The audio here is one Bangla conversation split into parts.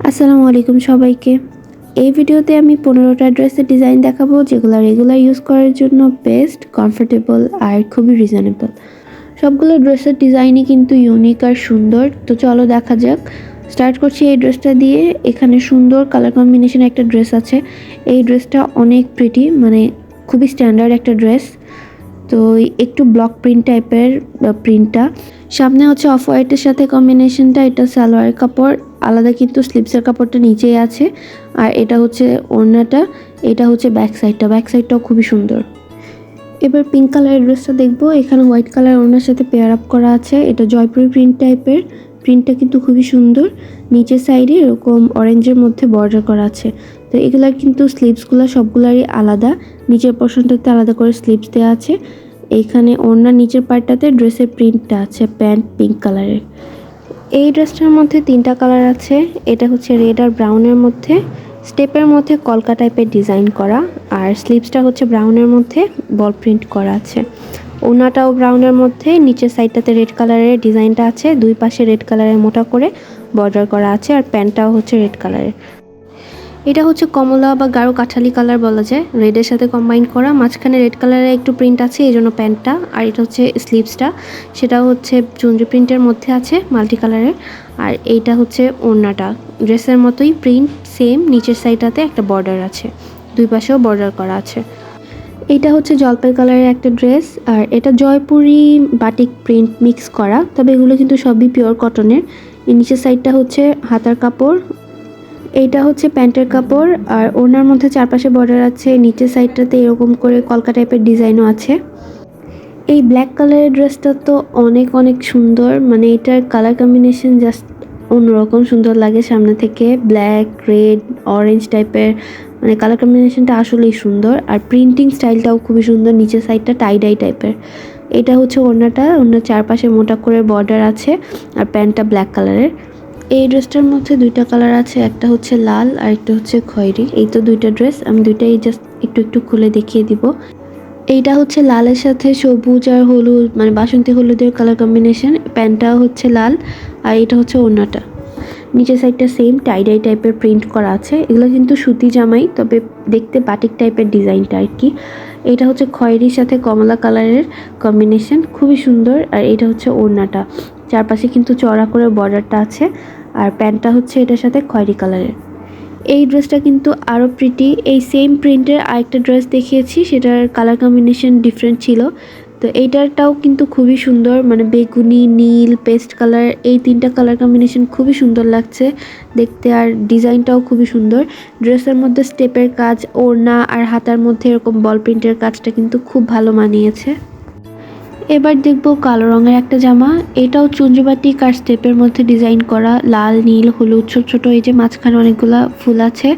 আসসালামু আলাইকুম সবাইকে। এই ভিডিওতে আমি পনেরোটা ড্রেসের ডিজাইন দেখাবো, যেগুলো রেগুলার ইউজ করার জন্য বেস্ট কমফোর্টেবল আর খুবই রিজনেবল সবগুলো ড্রেসের ডিজাইনই কিন্তু ইউনিক আর সুন্দর। তো চলো দেখা যাক। স্টার্ট করছি এই ড্রেসটা দিয়ে। এখানে সুন্দর কালার কম্বিনেশন একটা ড্রেস আছে। এই ড্রেসটা অনেক প্রিটি মানে খুবই স্ট্যান্ডার্ড একটা ড্রেস। তো একটু ব্লক প্রিন্ট টাইপের প্রিন্টটা সামনে হচ্ছে অফ হোয়াইটের সাথে কম্বিনেশনটা এটা সালোয়ার কাপড়, আলাদা কিন্তু স্লিপসের কাপড়টা নিচেই আছে। আর এটা হচ্ছে ওড়নাটা, এটা হচ্ছে ব্যাক সাইডটা ব্যাক সাইডটাও খুবই সুন্দর। এবার পিঙ্ক কালারের ড্রেসটা দেখব, এখানে হোয়াইট কালার ওড়নার সাথে পেয়ার আপ করা আছে, এটা জয়পুরি প্রিন্ট টাইপের প্রিন্টটা কিন্তু খুবই সুন্দর। নিচের সাইডে এরকম অরেঞ্জের মধ্যে বর্ডার করা আছে। তো এগুলার কিন্তু স্লিভসগুলো সবগুলারই আলাদা, নিচের পোর্শনটাতে আলাদা করে স্লিভস দেওয়া আছে। এইখানে ওড়নার নিচের পার্টটাতে ড্রেসের প্রিন্টটা আছে, প্যান্ট পিঙ্ক কালারের। এই ড্রেসটার মধ্যে তিনটা কালার আছে, এটা হচ্ছে রেড আর ব্রাউনের মধ্যে। স্টেপের মধ্যে কলকা টাইপের ডিজাইন করা, আর স্লিভসটা হচ্ছে ব্রাউনের মধ্যে বল প্রিন্ট করা আছে। ওনাটাও ব্রাউনের মধ্যে, নিচের সাইডটাতে রেড কালারের ডিজাইনটা আছে, দুই পাশে রেড কালারের মোটা করে বর্ডার করা আছে, আর প্যান্টটাও হচ্ছে রেড কালারের। এটা হচ্ছে কমলা বা গাঢ় কাঠালি কালার বলা যায়। রেডের সাথে কম্বাইন করা। মাঝখানে রেড কালারের একটু প্রিন্ট আছে এই জন্য প্যান্টটা আর এটা হচ্ছে স্লিভসটা সেটা হচ্ছে চুনরি প্রিন্টের মধ্যে আছে মাল্টি কালারের আর এইটা হচ্ছে ওড়নাটা। ড্রেসের মতোই প্রিন্ট সেম নিচের সাইডটাতে একটা বর্ডার আছে। দুই পাশেও বর্ডার করা আছে। এইটা হচ্ছে জলপাই কালারের একটা ড্রেস আর এটা জয়পুরি বাটিক প্রিন্ট মিক্স করা। তবে এগুলো কিন্তু সবই পিওর কটনের নিচের সাইডটা হচ্ছে হাতার কাপড়। এইটা হচ্ছে প্যান্টের কাপড়, আর ওনার মধ্যে চারপাশে বর্ডার আছে, নিচের সাইডটাতে এরকম করে কলকা টাইপের ডিজাইনও আছে। এই ব্ল্যাক কালারের ড্রেসটা তো অনেক অনেক সুন্দর মানে এটার কালার কম্বিনেশন জাস্ট অন্যরকম সুন্দর লাগে সামনে থেকে। ব্ল্যাক রেড অরেঞ্জ টাইপের মানে কালার কম্বিনেশনটা আসলেই সুন্দর, আর প্রিন্টিং স্টাইলটাও খুবই সুন্দর, নিচের সাইডটা টাইডাই টাইপের এটা হচ্ছে ওড়নাটা, ওড়নার চারপাশে মোটা করে বর্ডার আছে, আর প্যান্টটা ব্ল্যাক কালারের এই ড্রেসটার মধ্যে দুইটা কালার আছে, একটা হচ্ছে লাল আর একটা হচ্ছে খয়েরি। এই তো দুইটা ড্রেস, আমি দুইটাই জাস্ট একটু একটু খুলে দেখিয়ে দিব। এইটা হচ্ছে লালের সাথে সবুজ আর হলুদ মানে বাসন্তী হলুদের কালার কম্বিনেশন প্যান্টটাও হচ্ছে লাল আর এটা হচ্ছে ওড়নাটা। নিচের সাইডটা সেম টাইডাই টাইপের প্রিন্ট করা আছে। এগুলো কিন্তু সুতি জামাই, তবে দেখতে বাটিক টাইপের ডিজাইনটা আর কি। এটা হচ্ছে খয়েরির সাথে কমলা কালারের কম্বিনেশন খুবই সুন্দর। আর এটা হচ্ছে ওড়নাটা। চারপাশে কিন্তু চড়া করে বর্ডারটা আছে আর প্যান্টটা হচ্ছে এটার সাথে খয়েরি কালারের। এই ড্রেসটা কিন্তু আরও প্রিটি এই সেম প্রিন্টের আরেকটা ড্রেস দেখিয়েছি, সেটার কালার কম্বিনেশন ডিফারেন্ট ছিল। তো এইটারটাও কিন্তু খুবই সুন্দর মানে বেগুনি, নীল পেস্ট কালার এই তিনটা কালার কম্বিনেশন খুবই সুন্দর লাগছে। দেখতে আর ডিজাইনটাও খুবই সুন্দর। ড্রেসের মধ্যে স্টেপের কাজ, ওড়না আর হাতার মধ্যে এরকম বল প্রিন্টের কাজটা কিন্তু খুব ভালো মানিয়েছে। এবার দেখব কালো রঙের একটা জামা। এটাও চুঞ্জুবাটিক আর স্টেপের মধ্যে ডিজাইন করা। লাল, নীল, হলুদ, ছোট ছোট, এই যে মাঝখানে অনেকগুলা ফুল আছে।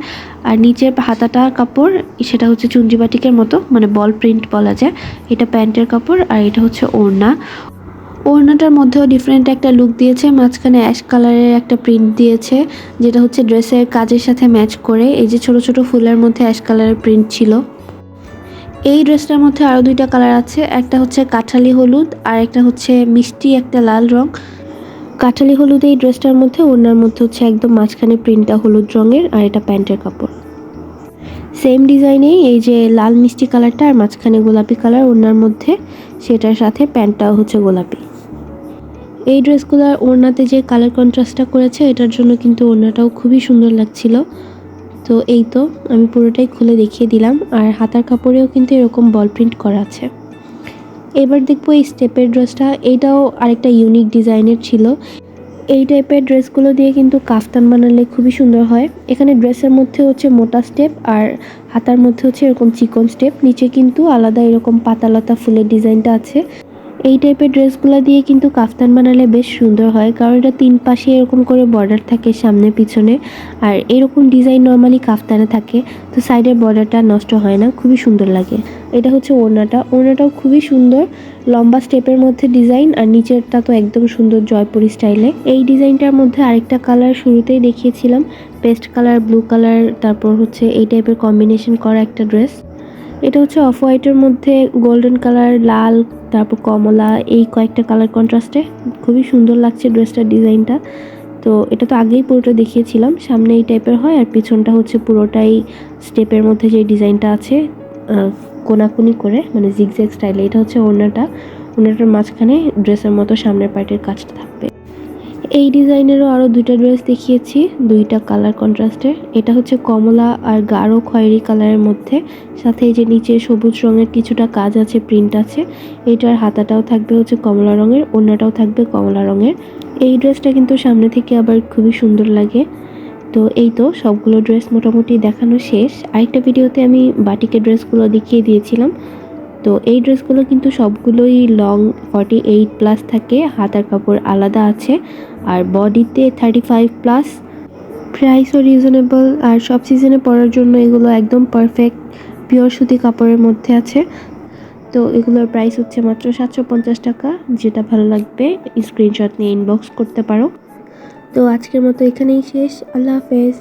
আর নিচের হাতাটা কাপড়, সেটা হচ্ছে চুঞ্জিবাটিকের মতো মানে বল প্রিন্ট বলা যায়। এটা প্যান্টের কাপড় আর এটা হচ্ছে ওড়না। ওড়নাটার মধ্যেও ডিফারেন্ট একটা লুক দিয়েছে। মাঝখানে অ্যাশ কালারের একটা প্রিন্ট দিয়েছে, যেটা হচ্ছে ড্রেসের কাজের সাথে ম্যাচ করে। এই যে ছোট ছোট ফুলের মধ্যে অ্যাশ কালারের প্রিন্ট ছিল। এই ড্রেসটার মধ্যে আরও দুইটা কালার আছে। একটা হচ্ছে কাঠালি হলুদ আর একটা হচ্ছে মিষ্টি, একটা লাল রং। কাঠালি হলুদ এই ড্রেসটার মধ্যে ওনার মধ্যে হচ্ছে একদম মাঝখানে প্রিন্টটা হলুদ রঙের আর এটা প্যান্টের কাপড়। সেম ডিজাইনেই এই যে লাল মিষ্টি কালারটা আর মাঝখানে গোলাপি কালার ওনার মধ্যে সেটার সাথে প্যান্টটাও হচ্ছে গোলাপি। এই ড্রেসগুলোর ওড়নাতে যে কালার কন্ট্রাস্টটা করেছে, এটার জন্য কিন্তু ওড়নাটাও খুবই সুন্দর লাগছিল। তো এই তো, আমি পুরোটাই খুলে দেখিয়ে দিলাম। আর হাতার কাপড়েও কিন্তু এরকম বল প্রিন্ট করা আছে। এবার দেখব এই স্টেপের ড্রেসটা এইটাও আরেকটা ইউনিক ডিজাইনের ছিল। এই টাইপের ড্রেসগুলো দিয়ে কিন্তু কাফতান বানালে খুবই সুন্দর হয়। এখানে ড্রেসের মধ্যে হচ্ছে মোটা স্টেপ আর হাতার মধ্যে হচ্ছে এরকম চিকন স্টেপ নিচে কিন্তু আলাদা এরকম পাতালতা ফুলের ডিজাইনটা আছে। এই টাইপের ড্রেসগুলো দিয়ে কিন্তু কাফতান বানালে বেশ সুন্দর হয়, কারণ এটা তিন পাশে এরকম করে বর্ডার থাকে সামনে পিছনে, আর এরকম ডিজাইন নর্মালি কাফতানে থাকে, তো সাইডের বর্ডারটা নষ্ট হয় না, খুবই সুন্দর লাগে। এটা হচ্ছে ওড়নাটা, ওড়নাটাও খুবই সুন্দর, লম্বা স্টেপের মধ্যে ডিজাইন আর নিচেরটা তো একদম সুন্দর জয়পুরি স্টাইলে এই ডিজাইনটার মধ্যে আরেকটা কালার শুরুতেই দেখিয়েছিলাম পেস্ট কালার ব্লু কালার তারপর হচ্ছে এই টাইপের কম্বিনেশন করা একটা ড্রেস এটা হচ্ছে অফ হোয়াইটের মধ্যে গোল্ডেন কালার, লাল, তারপর কমলা, এই কয়েকটা কালার কন্ট্রাস্টে। খুবই সুন্দর লাগছে ড্রেসটার ডিজাইনটা। তো এটা তো আগেই পুরোটা দেখিয়েছিলাম, সামনে এই টাইপের হয় আর পিছনটা হচ্ছে পুরোটাই স্টেপের মধ্যে যে ডিজাইনটা আছে কোনাকুনি করে মানে জিগজ্যাগ স্টাইলে এটা হচ্ছে ওড়নাটা। ওড়নাটার মাঝখানে ড্রেসের মতো সামনের পার্টের কাজটা থাকবে। এই ডিজাইনেরও আরও দুইটা ড্রেস দেখিয়েছি, দুইটা কালার কন্ট্রাস্টের। এটা হচ্ছে কমলা আর গাঢ় খয়েরি কালারের মধ্যে। সাথে এই যে নিচে সবুজ রঙের কিছুটা কাজ আছে, প্রিন্ট আছে। এটার হাতাটাও থাকবে হচ্ছে কমলা রঙের, ওড়নাটাও থাকবে কমলা রঙের। এই ড্রেসটা কিন্তু সামনে থেকে আবার খুবই সুন্দর লাগে। তো এই তো, সবগুলো ড্রেস মোটামুটি দেখানো শেষ। আরেকটা ভিডিওতে আমি বাটিকের ড্রেসগুলো দেখিয়ে দিয়েছিলাম। তো এই ড্রেসগুলো কিন্তু সবগুলোই লং ফর্টি এইট প্লাস থাকে, হাতার কাপড় আলাদা আছে। আর বডিতে থার্টি ফাইভ প্লাস প্রাইসও রিজনেবল আর সব সিজনে পরার জন্য এগুলো একদম পারফেক্ট পিওর সুতি কাপড়ের মধ্যে আছে। তো এগুলোর প্রাইস হচ্ছে মাত্র সাতশো পঞ্চাশ টাকা, যেটা ভালো লাগবে স্ক্রিনশট নিয়ে ইনবক্স করতে পারো। তো আজকের মতো এখানেই শেষ, আল্লাহ হাফেজ।